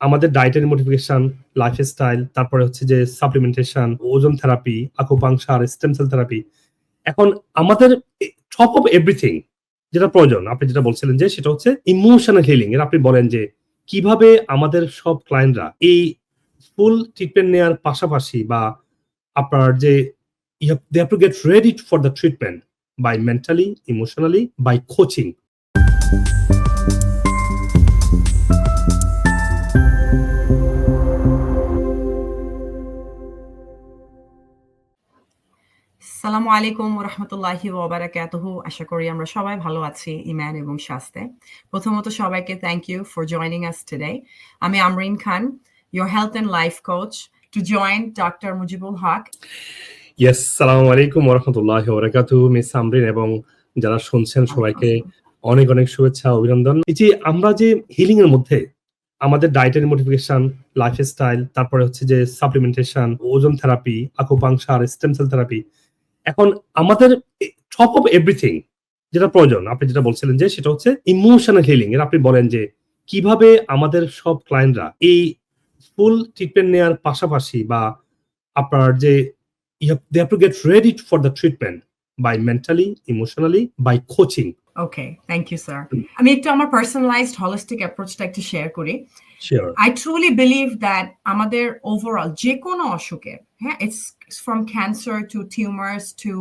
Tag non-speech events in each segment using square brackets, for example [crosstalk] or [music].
আমাদের dietary modification lifestyle তারপরে হচ্ছে যে supplementation ozone therapy acupuncture stem cell therapy এখন আমাদের টপ অফ এভরিথিং যেটা প্রয়োজন, আপনি যেটা বলছিলেন যে সেটা হচ্ছে ইমোশনাল হিলিং এর আপনি বলেন যে কীভাবে আমাদের সব ক্লায়েন্টরা এই ফুল ট্রিটমেন্ট নেওয়ার পাশাপাশি বা আপনার যে they have to get ready for the treatment by mentally emotionally by coaching সালামু আলাইকুম রহমতুল্লাহি ওবারাকাতুহু। আশা করি আমরা সবাই ভালো আছি ইমান এবং শাস্তে প্রথমত সবাইকে thank you for joining us today আমি Amreen Khan, your health and life coach to join Dr. Mujibul Haque yes সালামু আলাইকুম ওরহামতুল্লাহ ওবরাকাতু মিস আমরিন, এবং যারা শুনছেন সবাইকে অনেক অনেক শুভেচ্ছা, অভিনন্দন। এই যে আমরা যে হিলিং এর মধ্যে, আমাদের ডায়েটারি মডিফিকেশন লাইফস্টাইল তারপরে হচ্ছে যে supplementation ozone therapy acupuncture stem cell therapy এখন আমাদের টপ অফ এভরিথিং যেটা প্রয়োজন আপনি যেটা বলছিলেন যে সেটা হচ্ছে ইমোশনাল হিলিং এর আপনি বলেন যে কীভাবে আমাদের সব ক্লায়েন্টরা এই ফুল ট্রিটমেন্ট নেওয়ার পাশাপাশি বা আপনার যে they have to get ready for the treatment by mentally emotionally by coaching okay thank you sir আমি একটু আমার পার্সোনালাইজড হলিস্টিক অ্যাপ্রোচটা একটু শেয়ার করি। Sure I truly believe that আমাদের ওভারঅল যে কোনো অসুখে হ্যাঁ it's from cancer to tumours to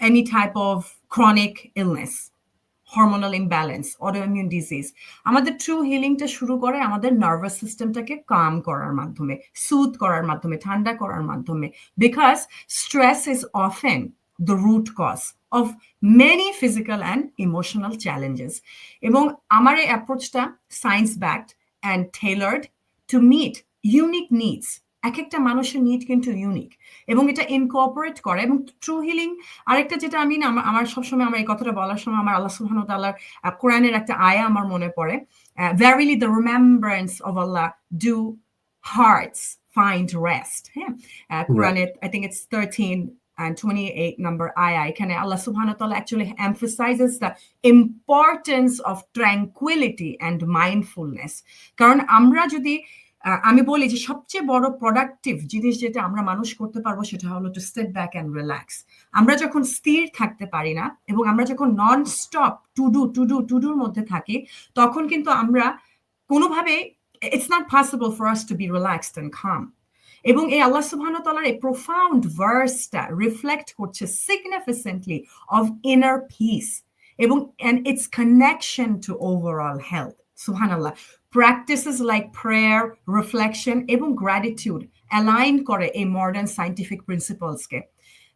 any type of chronic illness hormonal imbalance autoimmune disease আমাদের ট্রু হিলিংটা শুরু করে আমাদের নার্ভাস সিস্টেমটাকে কাম করার মাধ্যমে সুথ করার মাধ্যমে, ঠান্ডা করার মাধ্যমে। Because stress is often the root cause of many physical and emotional challenges এবং আমার এই অ্যাপ্রোচটা science backed and tailored to meet unique needs এক একটা মানুষের নিড কিন্তু ইউনিক এবং এটা ইনকর্পোরেট করে এবং ট্রু হিলিং আরেকটা যেটা আমি না আমার সবসময় আমার এই কথাটা বলার সময় আমার আল্লাহ সুবহান তাল্লাহ কোরআনের একটা আয়া আমার মনে পড়ে verily the remembrance of Allah do hearts find rest হ্যাঁ? কোরআনের I think it's thirteen and 28 number ayah এখানে আল্লাহ সুবহানাহু ওয়া তাআলা actually emphasizes the importance of tranquility and mindfulness কারণ আমরা যদি আমি বলি যে সবচেয়ে বড় প্রোডাক্টিভ জিনিস যেটা আমরা মানুষ করতে পারব সেটা হলো to step back and relax আমরা যখন স্থির থাকতে পারি না এবং আমরা যখন non stop to do to do to ডুর মধ্যে থাকি, তখন কিন্তু আমরা কোনোভাবে it's not possible for us to be relaxed and calm এবং এই আল্লাহ সুবহান তালার এই প্রোফাউন্ড ভার্সটা রিফ্লেক্ট করছে সিগনিফিসেন্টলি অফ ইনার পিস এবং and it's connection to overall health সুহান Allah practices like prayer reflection এবং গ্র্যাটিটিউড অ্যালাইন করে এই মডার্ন সাইন্টিফিক প্রিন্সিপালসকে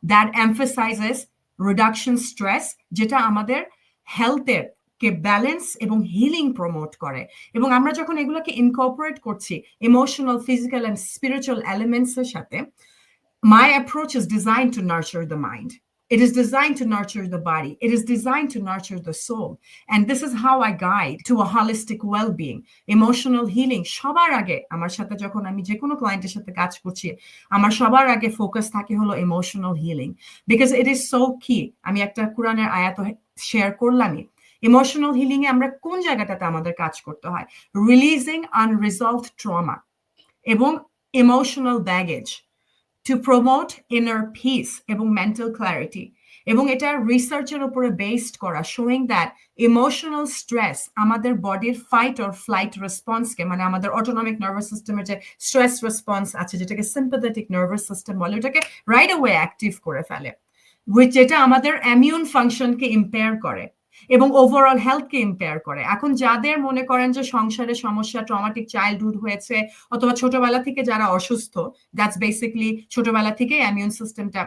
দ্যাট এমফাসাইজেস রিডাকশন স্ট্রেস যেটা আমাদের হেলথের কে ব্যালেন্স এবং হিলিং প্রমোট করে এবং আমরা যখন এগুলোকে ইনকর্পোরেট করছি emotional physical and spiritual elements এর সাথে my approach is designed to nurture the mind It is designed to nurture the body. It is designed to nurture the soul. And this is how I guide to a holistic well-being, emotional healing. সবার আগে আমার সাথে যখন আমি যে কোনো ক্লায়েন্টের সাথে কাজ করছি আমার সবার আগে ফোকাস থাকে হলো emotional healing because it is so কি আমি একটা কোরআনের আয়াত শেয়ার করলামই ইমোশনাল হিলিং এ আমরা কোন জায়গাটাতে আমাদের কাজ করতে হয় রিলিজিং আনরিজলভড ট্রমা এবং emotional baggage to promote inner peace এবং মেন্টাল ক্ল্যারিটি এবং এটা রিসার্চের উপরে বেসড করা শোয়িং দ্যাট ইমোশনাল স্ট্রেস আমাদের বডির ফাইট অর ফ্লাইট রেসপন্সকে মানে আমাদের অটোনমিক নার্ভাস সিস্টেমের যে স্ট্রেস রেসপন্স আছে, যেটাকে সিম্পাথেটিক নার্ভাস সিস্টেম বলে, ওটাকে রাইট ওয়ে অ্যাক্টিভ করে ফেলে যেটা আমাদের অ্যামিউন ফাংশনকে ইম্পেয়ার করে। এবং ওভারঅল হেলথকে ইম্পেয়ার করে। এখন যাদের মনে করেন যে সংসারে সমস্যা ট্রমাটিক চাইল্ডহুড হয়েছে, অথবা ছোটবেলা থেকে যারা অসুস্থ দ্যাটস বেসিকলি ছোটবেলা থেকে ইমিউন সিস্টেমটা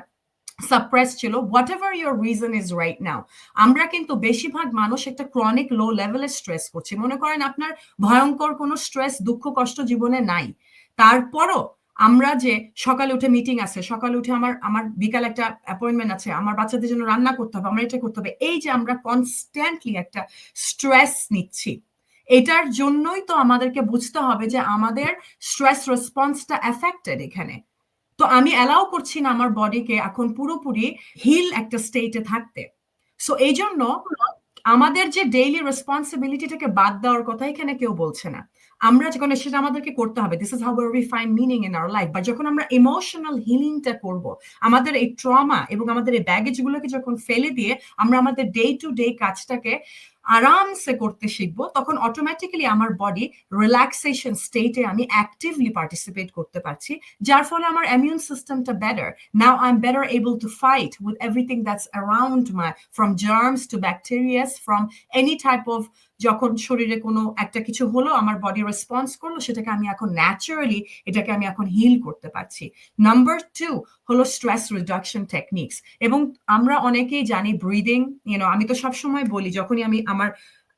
সাপ্রেস ছিল। Whatever your reason is right now আমরা কিন্তু বেশিরভাগ মানুষ একটা ক্রনিক লো লেভেলের স্ট্রেস করছি। মনে করেন আপনার ভয়ঙ্কর কোনো স্ট্রেস দুঃখ, কষ্ট জীবনে নাই। তারপরও আমরা যে সকালে উঠে মিটিং আছে, সকালে উঠে আমার আমার বিকাল একটা অ্যাপয়েন্টমেন্ট আছে, আমার বাচ্চাদের জন্য রান্না করতে হবে, আমার এটা করতে হবে, এই যে আমরা কনস্ট্যান্টলি একটা স্ট্রেস নিচ্ছি, এটার জন্যই তো আমাদেরকে বুঝতে হবে যে আমাদের স্ট্রেস রেসপন্সটা এফেক্টেড এখানে, তো আমি অ্যালাউ করছি না আমার বডিকে এখন পুরোপুরি হিল একটা স্টেটে থাকতে সো এই জন্য আমাদের যে ডেইলি রেসপন্সিবিলিটিটাকে বাদ দেওয়ার কথা এখানে কেউ বলছে না আমরা যখন সেটা আমাদেরকে করতে হবে। This is how we find meaning in our life বা যখন আমরা ইমোশনাল হিলিংটা করব, আমাদের এই ট্রমা এবং আমাদের এই ব্যাগেজ গুলোকে যখন ফেলে দিয়ে আমরা আমাদের ডে টু ডে কাজটাকে আরামসে করতে শিখব, তখন অটোমেটিক্যালি আমার বডি রিল্যাক্সেশন স্টেটে আমি অ্যাক্টিভলি পার্টিসিপেট করতে পারছি। যার ফলে আমার ইমিউন সিস্টেমটা better now I am better able to fight with everything that's around my from germs to bacterias from any type of যখন শরীরে কোনো একটা কিছু হলো, আমার বডি রেসপন্স করল, সেটাকে আমি এখন ন্যাচারালি এটাকে আমি এখন হিল করতে পারছি। নাম্বার টু হলো স্ট্রেস রিডাকশন টেকনিক্স এবং আমরা অনেকেই জানি ব্রিদিং ইউনো আমি তো সবসময় বলি, যখনই আমি আমার,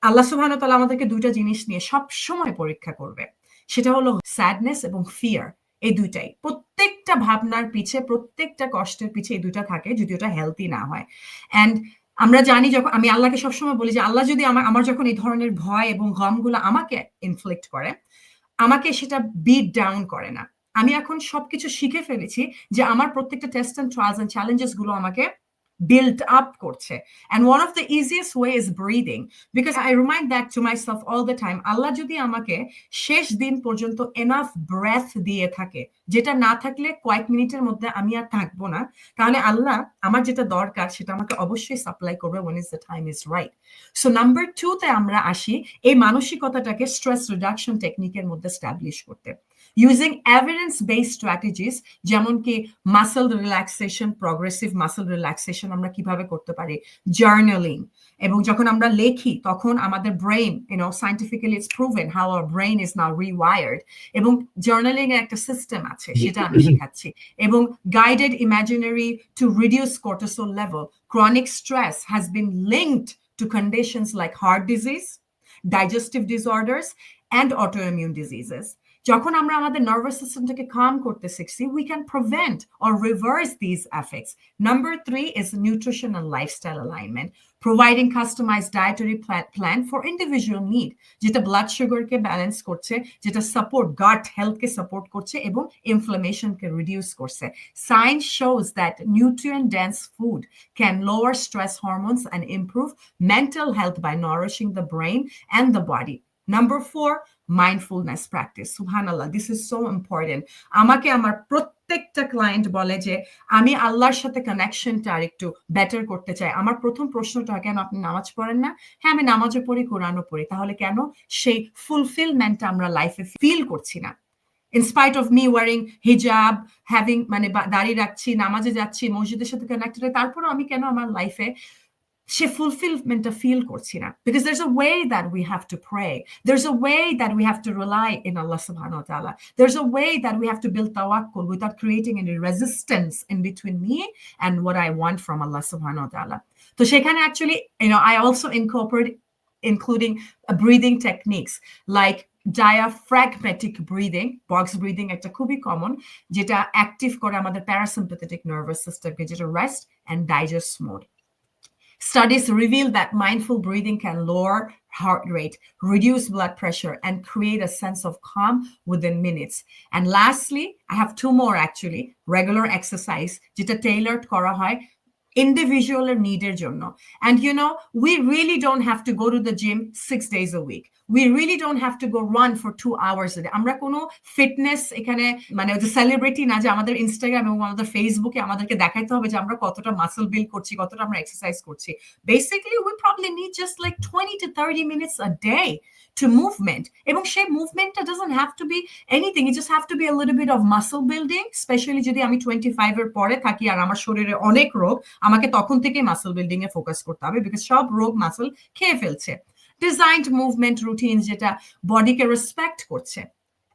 আল্লাহ সুবহান তাআলা আমাদেরকে দুইটা জিনিস নিয়ে সব সময় পরীক্ষা করবে, সেটা হলো স্যাডনেস এবং ফিয়ার এই দুইটাই। প্রত্যেকটা ভাবনার পিছে, প্রত্যেকটা কষ্টের পিছে এই দুইটা থাকে, যদি ওটা হেলদি না হয়। অ্যান্ড আমরা জানি যখন, আমি আল্লাহকে সবসময় বলি যে আল্লাহ যদি আমার আমার যখন এই ধরনের ভয় এবং গমগুলো আমাকে ইনফ্লিক্ট করে, আমাকে সেটা বিট ডাউন করে না। আমি এখন সবকিছু শিখে ফেলেছি যে আমার প্রত্যেকটা টেস্ট অ্যান্ড ট্রায়ালস অ্যান্ড চ্যালেঞ্জেসগুলো আমাকে built up করছে। And one of the easiest way is breathing, because i remind that to myself all the time, আল্লাহ যদি আমাকে শেষ দিন পর্যন্ত enough breath দিয়ে থাকে, যেটা না থাকলে কয়েক মিনিটের মধ্যে আমি আর থাকব না, তাহলে আল্লাহ আমার যেটা দরকার সেটা আমাকে অবশ্যই সাপ্লাই করবে when is the time is right. So number two তে আমরা আসি, এই মানসিকতাটাকে স্ট্রেস রিডাকশন টেকনিকের মধ্যে স্টাবলিশ করতে। ইউজিং এভিডেন্স বেসড স্ট্র্যাটেজিস যেমন কি muscle relaxation progressive muscle relaxation আমরা কীভাবে করতে পারি? জার্নালিং এবং যখন আমরা লেখি তখন আমাদের brain you know scientifically it's proven how our brain is now reward এবং জার্নালিং এর একটা সিস্টেম আছে সেটা আমি শেখাচ্ছি। এবং guided imaginary to reduce cortisol level chronic stress has been linked to conditions like heart disease, digestive disorders, and autoimmune diseases. যখন আমরা আমাদের নার্ভাস সিস্টেমটাকে কাম করতে শিখছি we can prevent or reverse this effects number three is nutrition and lifestyle alignment providing customised dietary plan for individual need যেটা blood সুগারকে balance করছে যেটা সাপোর্ট গাট হেলথকে সাপোর্ট করছে এবং ইনফ্লামেশনকে রিডিউস করছে। Science shows that nutrient dense food can lower stress hormones and improve mental health by nourishing the brain and the body Number four, mindfulness practice. Subhanallah, this is so important. আমাকে আমার প্রত্যেকটা client বলে যে আমি আল্লাহর সাথে কানেকশনটা আর একটু বেটার করতে চাই আমার প্রথম প্রশ্নটা কেন আপনি নামাজ পড়েন না হ্যাঁ আমি নামাজও পড়ি কোরআনও পড়ি তাহলে কেন সেই ফুলফিলমেন্টটা আমরা লাইফে ফিল করছি না spite of me wearing hijab having মানে দাঁড়িয়ে রাখছি নামাজে যাচ্ছি মসজিদের সাথে কানেক্টেড তারপরেও আমি কেন আমার লাইফে সে ফুলফিলমেন্টটা ফিল করছি না because there's a way that we have to pray there's a way that we have to rely in Allah subhanahu wa ta'ala there's a way that we have to build tawakkul without creating any resistance in between me and what I want from Allah subhanahu wa ta'ala তো সেখানে actually you know I also incorporate including uh, breathing techniques like diaphragmatic breathing box breathing একটা খুবই common যেটা active করে আমাদের parasympathetic nervous সিস্টেমকে যেটা rest and digest mode Studies reveal that mindful breathing can lower heart rate, reduce blood pressure, and create a sense of calm within minutes. And lastly, I have two more actually regular exercise, যেটা tailored করা হয় individual needed জন্য and you know we really don't have to go to the gym six days a week we really don't have to go run for two hours a day. আমরা কোনো fitness এখানে মানে যে celebrity না যে আমাদের Instagram এবং আমাদের ফেসবুকে আমাদেরকে দেখাইতে হবে যে আমরা কতটা মাসল বিল্ড করছি, কতটা আমরা এক্সারসাইজ করছি। Basically we probably need just like twenty to thirty minutes a day to movement. এবং সেই মুভমেন্টটা doesn't have to be anything. It just have to be a little bit of muscle building specially যদি আমি twenty five এর পরে থাকি আর আমার শরীরে অনেক রোগ, আমাকে তখন থেকে মাসল বিল্ডিং এ ফোকাস করতে হবে বিকজ সব রোগ মাসল খেয়ে ফেলছে। ডিজাইনড মুভমেন্ট রুটিন যেটা বডিকে রেসপেক্ট করছে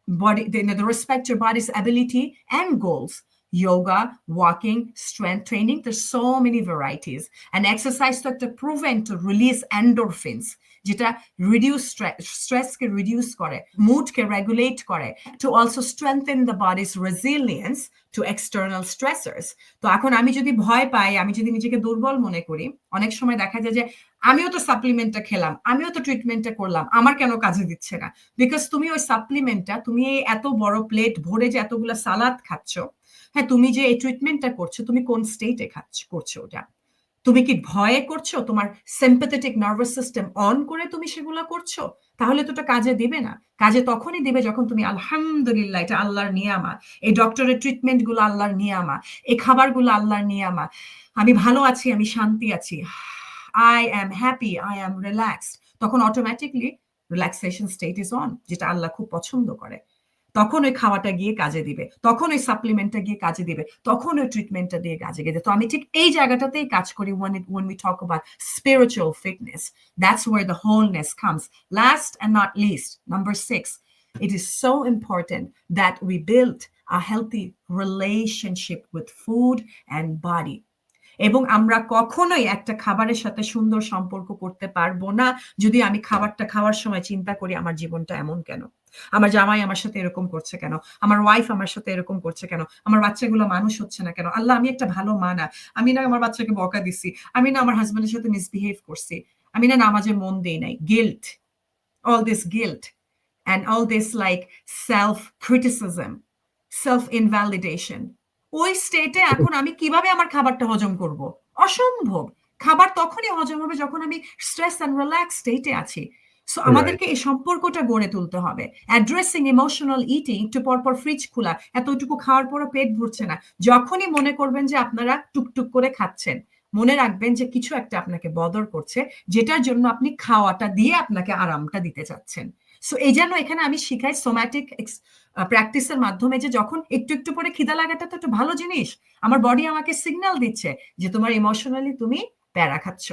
body the, the respect your body's ability and goals yoga walking strength training there's so many varieties and exercise to, to proven to release endorphins যেটা reduce স্ট্রেসকে reduce করে মুডকে regulate করে to also strengthen the body's resilience to external stressors তো এখন আমি যদি ভয় পাই, আমি যদি নিজেকে দুর্বল মনে করি, অনেক সময় দেখা যায় যে আমিও তো সাপ্লিমেন্টটা খেলাম, আমিও তো ট্রিটমেন্টটা করলাম, আমার কেন কাজে দিচ্ছে না? বিকজ তুমি ওই সাপ্লিমেন্টটা তুমি এই এত বড় প্লেট ভরে যে এতগুলো সালাদ খাচ্ছ হ্যাঁ তুমি যে এই ট্রিটমেন্টটা করছ, তুমি কোন স্টেটে খাচ্ছ, করছ ওটা? তুমি কি ভয়ে করছ? তোমার সিম্পাথেটিক নার্ভাস সিস্টেম অন করে তুমি সেগুলো করছ? তাহলে তো কাজে দিবে না। কাজে তখনই দিবে যখন তুমি আলহামদুলিল্লাহ, এটা আল্লাহর নিয়ামা। এই ডক্টরের ট্রিটমেন্টগুলো আল্লাহর নিয়ামা। এই খাবারগুলো আল্লাহর নিয়ামা। আমি ভালো আছি, আমি শান্তি আছি। I am happy I am relaxed তখন automatically relaxation state is on যেটা আল্লাহ খুব পছন্দ করে। তখন ওই খাওয়াটা গিয়ে কাজে দিবে, তখন ওই সাপ্লিমেন্টটা গিয়ে কাজে দিবে, তখন ওই ট্রিটমেন্টটা দিয়ে কাজে গেছে। তো আমি ঠিক এই জায়গাটাতেই কাজ করি spiritual fitness that's where the wholeness comes last and not least number six it is so important that we build a healthy relationship with food and body এবং আমরা কখনোই একটা খাবারের সাথে সুন্দর সম্পর্ক করতে পারব না যদি আমি খাবারটা খাওয়ার সময় চিন্তা করি আমার জীবনটা এমন কেন। আমার জামাই আমার সাথে এরকম করছে কেন? আমার ওয়াইফ আমার সাথে এরকম করছে কেন? আমার বাচ্চাগুলো মানুষ হচ্ছে না কেন? আল্লাহ, আমি একটা ভালো মা না। আমি না আমার বাচ্চাকে বকা দিছি। আমি না আমার হাজবেন্ডের সাথে মিসবিহেভ করছি। আমি না নামাজে মন দেই নাই। Guilt all this guilt and all this like self criticism self invalidation ওই স্টেটে এখন আমি কীভাবে আমার খাবারটা হজম করব? অসম্ভব। খাবার তখনই হজম হবে যখন আমি স্ট্রেস অ্যান্ড রিল্যাক্স স্টেটে আছি। সো আমাদেরকে এই সম্পর্কটা গড়ে তুলতে হবে। অ্যাড্রেসিং ইমোশনাল ইটিং একটু পরপর ফ্রিজ খোলা। এতটুকু খাওয়ার পরও পেট ভরছে না। যখনই মনে করবেন যে আপনারা টুকটুক করে খাচ্ছেন মনে রাখবেন যে কিছু একটা আপনাকে বদর করছে যেটার জন্য আপনি খাওয়াটা দিয়ে আপনাকে আরামটা দিতে চাচ্ছেন। সো এই জন্য এখানে আমি শিখাই সোম্যাটিক প্র্যাকটিসের মাধ্যমে যে যখন একটু একটু পরে খিদা লাগাটা তো একটা ভালো জিনিস। আমার বডি আমাকে সিগন্যাল দিচ্ছে যে তোমার ইমোশনালি তুমি প্যারা খাচ্ছ।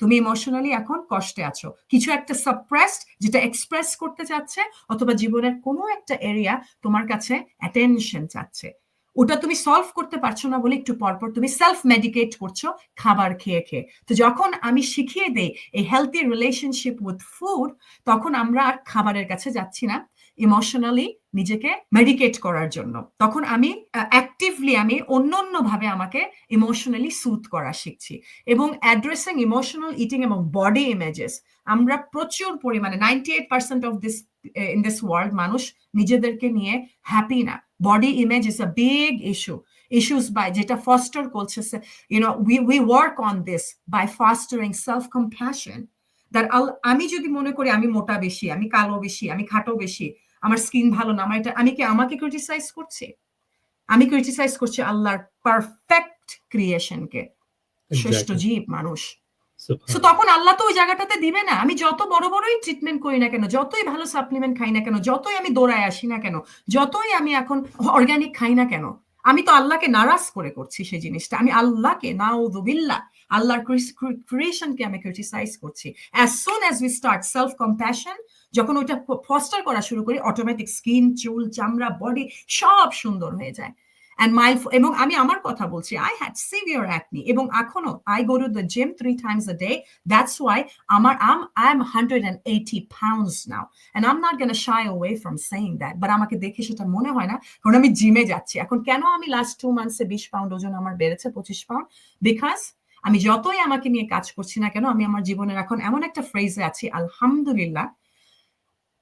তুমি ইমোশনালি এখন কষ্টে আছো। কিছু একটা সাপ্রেসড যেটা এক্সপ্রেস করতে চাচ্ছে, অথবা জীবনের কোনো একটা এরিয়া তোমার কাছে অ্যাটেনশন চাচ্ছে। ওটা তুমি সলভ করতে পারছ না বলে একটু পরপর তুমি সেলফ মেডিকেট করছ, খাবার খেয়ে খেয়ে। তো যখন আমি শিখিয়ে দেই এই হেলথি রিলেশনশিপ উইথ ফুড তখন আমরা আর খাবারের কাছে যাচ্ছি না। ইমোশনালি নিজেকে মেডিকেট করার জন্য। তখন আমি অ্যাক্টিভলি আমি অন্য অন্য ভাবে আমাকে ইমোশনালি সুথ করা শিখছি। এবং অ্যাড্রেসিং ইমোশনাল ইটিং এবং বডি ইমেজেস আমরা প্রচুর পরিমাণে ninety eight percent of this in this world মানুষ নিজেদেরকে নিয়ে হ্যাপি না। Body image is a big issue issues by যেটা ফস্টার করছে know, we we work on this by fostering self compassion that আমি যদি মনে করি আমি মোটা বেশি, আমি কালো বেশি, আমি খাটো বেশি আমার স্কিন ভালো না আমার এটা আমি কি আমাকে ক্রিটিসাইজ করছি? আমি ক্রিটিসাইজ করছি আল্লাহর পারফেক্ট ক্রিয়েশনকে শ্রেষ্ঠ জীব মানুষ। সো তখন আল্লাহ তো ওই জায়গাটাতে দিবে না। আমি যত বড় বড়ই ট্রিটমেন্ট করি না কেন যতই ভালো সাপ্লিমেন্ট খাই না কেন যতই আমি দৌড়ায় আসি না কেন যতই আমি এখন অর্গানিক খাই না কেন আমি তো আল্লাহকে নারাজ করে করছি সেই জিনিসটা। আমি আল্লাহকে নাউদুবিল্লাহ আল্লাহর ক্রিয়েশনকে আমি ক্রিটিসাইজ করছি। As soon as we start self compassion যখন ওইটা ফস্টার করা শুরু করি অটোমেটিক স্কিন চুল, চামড়া বডি সব সুন্দর হয়ে যায়। অ্যান্ড মাইল এবং আমি আমার কথা বলছি আই হ্যাড সিভিয়ার অ্যাকনি এবং এখনও I go to the gym three times a day that's why আমার আম I am hundred and eighty pounds now and I'm not gonna shy away from saying that but আমাকে দেখে সেটা মনে হয় না, কারণ আমি জিমে যাচ্ছি। এখন কেন আমি লাস্ট টু মান্থসে বিশ পাউন্ড ওজন আমার বেড়েছে, পঁচিশ পাউন্ড বিকজ আমি যতই আমাকে নিয়ে কাজ করছি না কেন, আমি আমার জীবনের এখন এমন একটা ফ্রেজে আছি, আলহামদুলিল্লাহ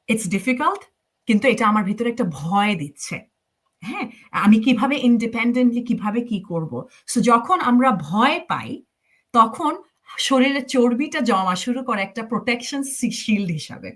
ইটস ডিফিকাল্ট কিন্তু এটা আমার ভিতরে একটা ভয় দিচ্ছে। হ্যাঁ আমি কীভাবে ইন্ডিপেন্ডেন্টলি কীভাবে কি করব? সো যখন আমরা ভয় পাই তখন শরীরের চর্বিটা জমা শুরু করে একটা প্রোটেকশন শিল্ড হিসাবে।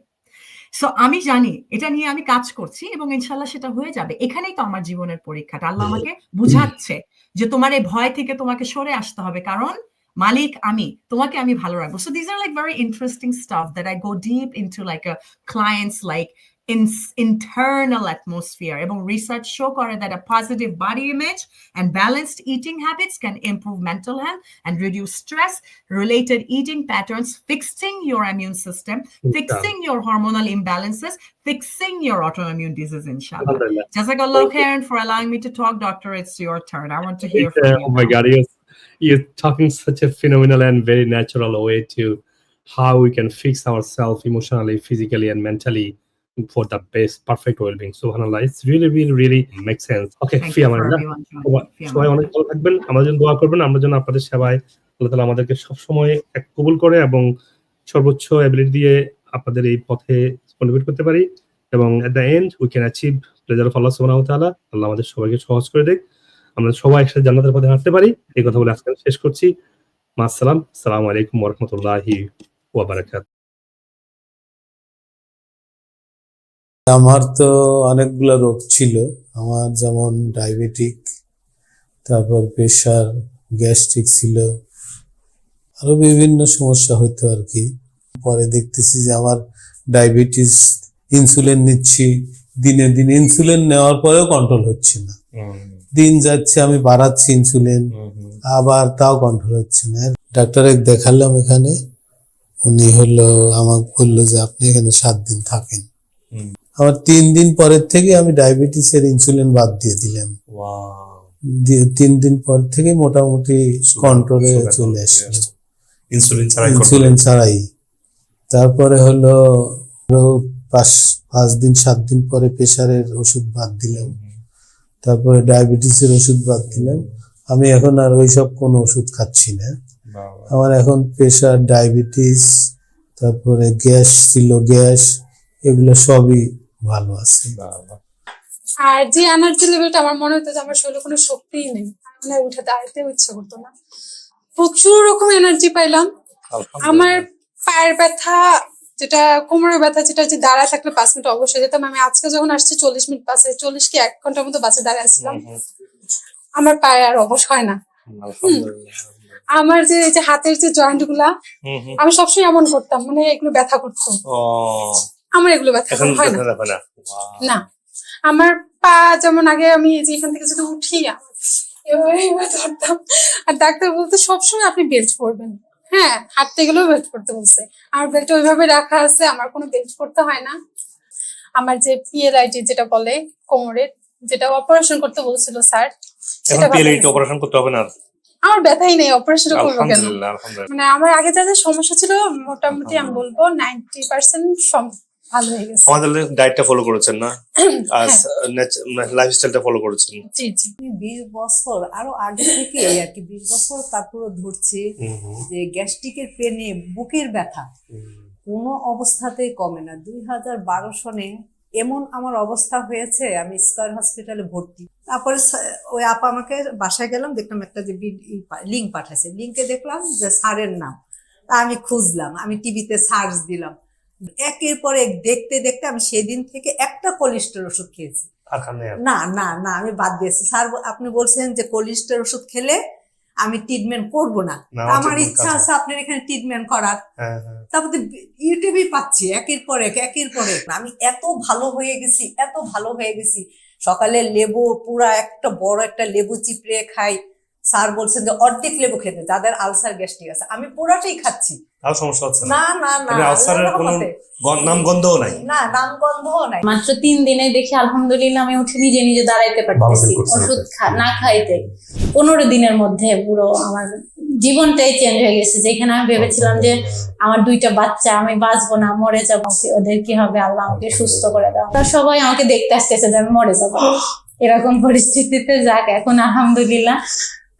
সো আমি জানি এটা নিয়ে আমি কাজ করছি এবং ইনশাল্লাহ সেটা হয়ে যাবে। এখানেই তো আমার জীবনের পরীক্ষাটা। আল্লাহ আমাকে বুঝাচ্ছে যে তোমার এই ভয় থেকে তোমাকে সরে আসতে হবে। কারণ মালিক আমি তোমাকে আমি ভালো রাখবো so these are like very interesting stuff that I go deep into like a clients like in internal atmosphere এবং research show করে that a positive body image and balanced eating habits can improve mental health and reduce stress related eating patterns fixing your immune system fixing your hormonal imbalances fixing your autoimmune disease inshallah jazakallah khairan for allowing me to talk doctor it's your turn i want to hear it's, from uh, you oh my god you're, you're talking such a phenomenal and very natural way to how we can fix ourselves emotionally physically and mentally for the best perfect well-being subhanallah it's really really really makes sense okay ফি আমার. সবাই-. অনেক ভালো থাকবেন আমাদের জন্য দোয়া করবেন আমরা যেন আপনাদের সেবায় আল্লাহ তালা আমাদেরকে সবসময় এক কবুল করে এবং সর্বোচ্চ অ্যাবিলিটি দিয়ে আপনাদের এই পথে কন্ট্রিবিউট করতে পারি এবং at the end we can achieve pleasure of Allah সুবহানাহু ওয়া তাআলা আল্লাহ আমাদের সবাইকে সহজ করে দেখ আমরা সবাই একসাথে জান্নাতের পথে হাঁটতে পারি। এই কথা বলে আজকে শেষ করছি। মাসালাম সালাম। আলাইকুম ওরহমতুল্লাহি ওয়াবারাকাত আমার তো অনেকগুলো রোগ ছিল। আমার যেমন ডায়াবেটিক তারপর প্রেশার গ্যাস্ট্রিক ছিল। আরও বিভিন্ন সমস্যা হতো আর কি। পরে দেখতেছি যে আমার ডায়াবেটিস ইনসুলিন নিচ্ছি। দিনে দিনে ইনসুলিন নেওয়ার পরেও কন্ট্রোল হচ্ছে না। দিন যাচ্ছে আমি বাড়াচ্ছি ইনসুলিন আবার তাও কন্ট্রোল হচ্ছে না। ডাক্তারে দেখালাম এখানে উনি হলো আমাকে বলল যে আপনি এখানে সাত দিন থাকেন। আমার তিন দিন পরের থেকে আমি ডায়াবেটিসের ইনসুলিন বাদ দিয়ে দিলাম। তিন দিন পর থেকে মোটামুটি কন্ট্রোলে চলে ইনসুলিন ছাড়াই ইনসুলিন ছাড়াই। তারপরে হলো পাঁচ পাঁচ দিন সাত দিন পরে প্রেশারের ওষুধ বাদ দিলাম। তারপরে ডায়াবেটিসের ওষুধ বাদ দিলাম। আমি এখন আর ওইসব কোনো ওষুধ খাচ্ছি না। আমার এখন প্রেশার ডায়াবেটিস তারপরে গ্যাস ছিল গ্যাস এগুলো সবই ভালো আছে। আর যে এনার্জি লেভেলটা আমার মনে হতো যে আমার শরীরে কোনো শক্তিই নেই। মানে উঠে দাঁড়াতেও ইচ্ছে করতো না। প্রচুর রকম এনার্জি পাইলাম। আমার পায়ের ব্যথা যেটা কোমরের ব্যথা যেটা যে দাঁড়ায় থাকলে পাঁচ মিনিট অবশ্যই যেতাম। আমি আজকে যখন আসছি চল্লিশ মিনিট বাসে চল্লিশ কি এক ঘণ্টার মতো বাসে দাঁড়িয়ে আসছিলাম। আমার পায়ে আর অবশ হয় না। আমার যে এই যে হাতের যে জয়েন্টগুলা আমি সবসময় এমন করতাম মানে এগুলো ব্যথা করতো। আমার এগুলো ব্যথা হয় না। না? আমার পা যেমন আগে আমি যে এখান থেকে যদি উঠি এভাবে এভাবে ধরতাম। আর ডাক্তার বলতে সবসময় আপনি বেল্ট পরবেন। হ্যাঁ হাঁটতে গেলেও বেল্ট করতে বলছে। আর বেল্ট ওইভাবে রাখা আছে আমার কোনো বেল্ট করতে হয় না। আমার যে পিএলআইটি যেটা বলে কোমরের যেটা অপারেশন করতে বলছিল স্যার সেটা পিএলআইটি অপারেশন করতে হবে না আমার ব্যথাই নেই অপারেশন করব কেন? মানে আমার আগে যা যা সমস্যা ছিল মোটামুটি আমি বলব নাইনটি পার্সেন্ট ভালো হয়ে গেছে। আমাদের ডায়েটটা ফলো করেছেন না? [clears throat] আর হ্যাঁ, লাইফস্টাইলটা ফলো করেছেন? জি জি। আমি বিশ বছর আরও আগে থেকে আর কি বিশ বছর তারপরে ধরছি যে গ্যাস্ট্রিকের পেনে বুকের ব্যথা। কোনো অবস্থাতেই কমে না। দুই হাজার বারো সনে এমন আমার অবস্থা হয়েছে আমি স্কয়ার হসপিটালে ভর্তি। তারপরে ওই আপা আমাকে বাসায় গেলাম দেখলাম একটা যে লিঙ্ক পাঠাইছে। লিঙ্কে দেখলাম যে স্যারের নাম। তা আমি খুঁজলাম আমি টিভিতে সার্চ দিলাম। একের পর এক দেখতে দেখতে আমি সেদিন থেকে একটা কোলেস্টেরল ওষুধ খেয়েছি। না না না আমি বাদ দিয়েছি। স্যার আপনি বলছেন যে কোলেস্টেরল ওষুধ খেলে আমি ট্রিটমেন্ট করব না। না, আমার ইচ্ছা আছে আপনার এখানে ট্রিটমেন্ট করার। হ্যাঁ হ্যাঁ। তারপরে ইউটিউবে পাচ্ছি একের পর এক একের পর এক। আমি এত ভালো হয়ে গেছি এত ভালো হয়ে গেছি। সকালে লেবু পুরা একটা বড় একটা লেবু চিপড়ে খাই। স্যার বলছেন যে অর্ধেক লেবু খেতে যাদের আলসার গ্যাস্ট্রিক আছে। আমি পুরাটাই খাচ্ছি। তাও সমস্যা হচ্ছে না? না না না আলসারের কোনো নাম গন্ধও নাই? না নাম গন্ধও নাই। মাত্র তিন দিনে দেখি আলহামদুলিল্লাহ আমি উঠে নিজে নিজে দাঁড়াইতে পারতেছি। ওষুধ না খাইতে। পনেরো দিনের মধ্যে পুরো আমার জীবনটাই চেঞ্জ হয়ে গেছে। যেখানে আমি ভেবেছিলাম যে আমার দুইটা বাচ্চা আমি বাঁচবো না মরে যাব। ওদের কি হবে? আল্লাহ আমাকে সুস্থ করে দাও। তা সবাই আমাকে দেখতে আসতেছে যে আমি মরে যাব। [gasps] এরকম পরিস্থিতিতে যাক এখন আলহামদুলিল্লাহ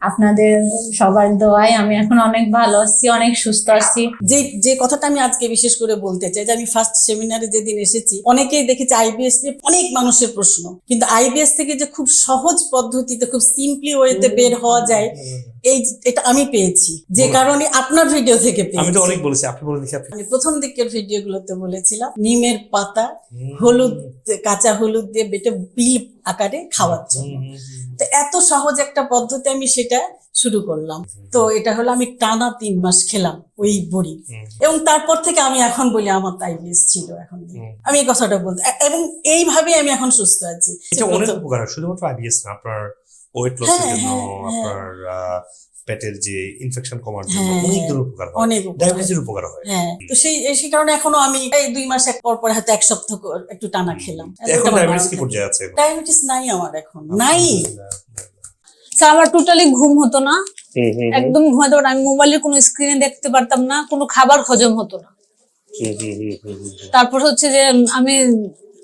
আপনাদের সবার দোয়ায় আমি এখন অনেক ভালো আছি অনেক সুস্থ আছি। যে যে কথাটা আমি আজকে বিশেষ করে বলতে চাই যে আমি ফার্স্ট সেমিনারে যেদিন এসেছি অনেকেই দেখেছি আইবিএস নিয়ে অনেক মানুষের প্রশ্ন। কিন্তু আইবিএস থেকে যে খুব সহজ পদ্ধতিতে খুব সিম্পলি ওয়েতে বের হওয়া যায় এই এটা আমি পেয়েছি। যে কারণে আপনার ভিডিও থেকে আমি তো অনেক বলেছি আপনি বলে দেখি আপনি প্রথম দিকের ভিডিওগুলোতে বলেছিলাম নিমের পাতা হলুদ কাঁচা হলুদ দিয়ে বেটে বিল আকারে খাওয়ার জন্য। তো এত সহজ একটা পদ্ধতি আমি সেটা শুরু করলাম। তো এটা হলো আমি টানা তিন মাস খেলাম ওই বড়ি। এবং তারপর থেকে আমি এখন বলি আমার আইবিএস ছিল এখন। আমি এই কথাটা বলতে এবং এইভাবে আমি এখন সুস্থ আছি। এটা অনেক উপকার শুধুমাত্র আইবিএস না আপনার ওয়েট লসের হ্যাঁ, জন্য হ্যাঁ, হ্যাঁ। আপনার পেটের যে ইনফেকশন কমার জন্য অনেক। ধরনের উপকার হয়। অনেক ডায়াবেটিসের উপকার হয়। হ্যাঁ। তো সেই সেই কারণে এখনও আমি এই দুই মাস এক পর পর হয়তো এক সপ্তাহ একটু টানা খেলাম। এখন ডায়াবেটিস কি পর্যায়ে আছে ডায়াবেটিস নাই আমার এখন। নাই। আমার টোটালি ঘুম হতো না। একদম ঘুমাতে পারতাম আমি মোবাইলের কোনো স্ক্রিনে দেখতে পারতাম না কোনো খাবার হজম হতো না। তারপর হচ্ছে যে আমি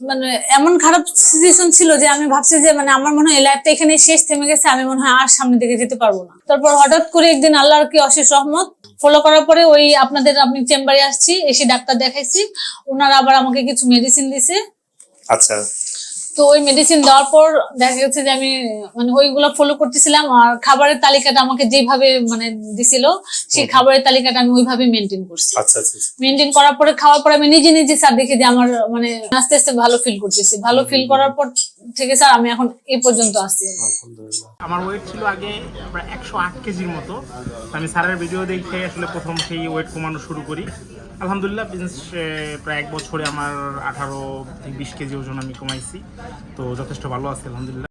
মানে এমন খারাপ সিচুয়েশন ছিল যে আমি ভাবছি যে মানে আমার মনে হয় লাইফটা এখানে শেষ, থেমে গেছে, আমি মনে হয় আর সামনের দিকে যেতে পারব না। তারপর হঠাৎ করে একদিন আল্লাহর কি অশেষ রহমত ফলো করার পরে ওই আপনাদের আপনি চেম্বারে আসছি, এসে ডাক্তার দেখাইছি, ওনারা আবার আমাকে কিছু মেডিসিন দিছে। আচ্ছা। তো ওই মেডিসিন দেওয়ার পর দেখা গেছে যে আমি মানে ওইগুলো ফলো করতেছিলাম আর খাবারের তালিকাটা আমাকে যেভাবে মানে দিছিল সেই খাবারের তালিকাটা আমি ওইভাবে মেনটেন করছি। আচ্ছা আচ্ছা মেনটেন করার পরে খাওয়ার পরে আমি নিজে নিজে স্যার দেখি যে আমার মানে আস্তে আস্তে ভালো ফিল করতেছি। ভালো ফিল করার পর থেকে স্যার আমি এখন এই পর্যন্ত আসছি আমার ওয়েট ছিল আগে প্রায় একশো আট কেজির মতো। আমি স্যারের ভিডিও দেখে আসলে প্রথম সেই ওয়েট কমানো শুরু করি। আলহামদুলিল্লাহ বিজনেস প্রায় এক বছরে আমার আঠারো বিশ কেজি ওজন আমি কমাইছি। তো যথেষ্ট ভালো আছে, আলহামদুলিল্লাহ।